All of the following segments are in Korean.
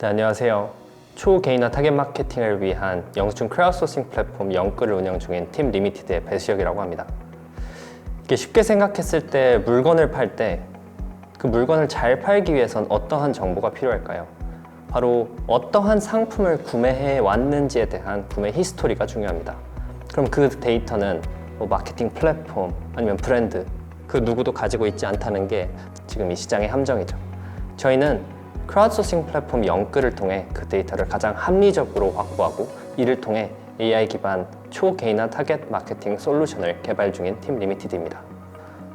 네, 안녕하세요. 초개인화 타겟 마케팅을 위한 영수증 크라우드소싱 플랫폼 영끌을 운영 중인 팀 리미티드의 배수혁이라고 합니다. 이게 쉽게 생각했을 때 물건을 팔 때 그 물건을 잘 팔기 위해선 어떠한 정보가 필요할까요? 바로 어떠한 상품을 구매해 왔는지에 대한 구매 히스토리가 중요합니다. 그럼 그 데이터는 뭐 마케팅 플랫폼 아니면 브랜드 그 누구도 가지고 있지 않다는 게 지금 이 시장의 함정이죠. 저희는 크라우드소싱 플랫폼 영끌을 통해 그 데이터를 가장 합리적으로 확보하고 이를 통해 AI 기반 초개인화 타겟 마케팅 솔루션을 개발 중인 팀 리미티드입니다.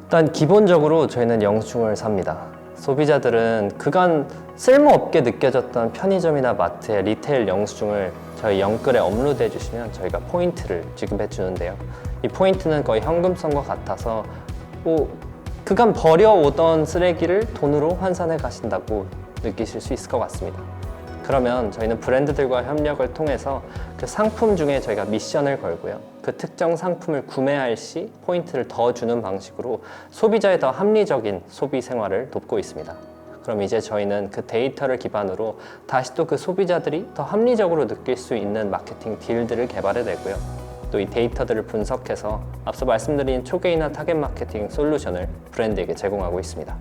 일단 기본적으로 저희는 영수증을 삽니다. 소비자들은 그간 쓸모없게 느껴졌던 편의점이나 마트의 리테일 영수증을 저희 영끌에 업로드해 주시면 저희가 포인트를 지급해 주는데요. 이 포인트는 거의 현금성과 같아서 뭐 그간 버려오던 쓰레기를 돈으로 환산해 가신다고 느끼실 수 있을 것 같습니다. 그러면 저희는 브랜드들과 협력을 통해서 그 상품 중에 저희가 미션을 걸고요. 그 특정 상품을 구매할 시 포인트를 더 주는 방식으로 소비자의 더 합리적인 소비 생활을 돕고 있습니다. 그럼 이제 저희는 그 데이터를 기반으로 다시 또 그 소비자들이 더 합리적으로 느낄 수 있는 마케팅 딜들을 개발해 내고요. 또 이 데이터들을 분석해서 앞서 말씀드린 초개인화 타겟 마케팅 솔루션을 브랜드에게 제공하고 있습니다.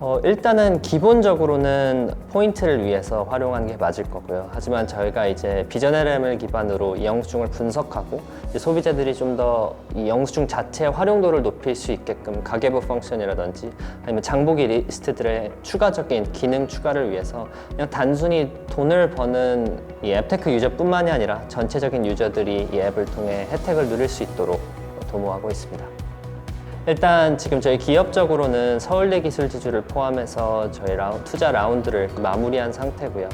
어, 일단은 기본적으로는 포인트를 위해서 활용하는 게 맞을 거고요. 하지만 저희가 이제 비전 LM을 기반으로 이 영수증을 분석하고 소비자들이 좀 더 이 영수증 자체의 활용도를 높일 수 있게끔 가계부 펑션이라든지 아니면 장보기 리스트들의 추가적인 기능 추가를 위해서 그냥 단순히 돈을 버는 이 앱테크 유저뿐만이 아니라 전체적인 유저들이 이 앱을 통해 혜택을 누릴 수 있도록 도모하고 있습니다. 일단 지금 저희 기업적으로는 서울대 기술 지주를 포함해서 저희 라운, 투자 라운드를 마무리한 상태고요.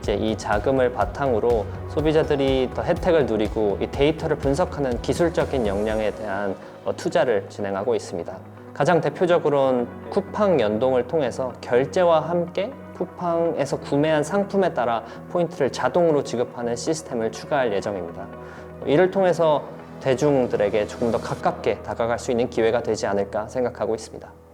이제 이 자금을 바탕으로 소비자들이 더 혜택을 누리고 이 데이터를 분석하는 기술적인 역량에 대한 어, 투자를 진행하고 있습니다. 가장 대표적으로는 쿠팡 연동을 통해서 결제와 함께 쿠팡에서 구매한 상품에 따라 포인트를 자동으로 지급하는 시스템을 추가할 예정입니다. 이를 통해서 대중들에게 조금 더 가깝게 다가갈 수 있는 기회가 되지 않을까 생각하고 있습니다.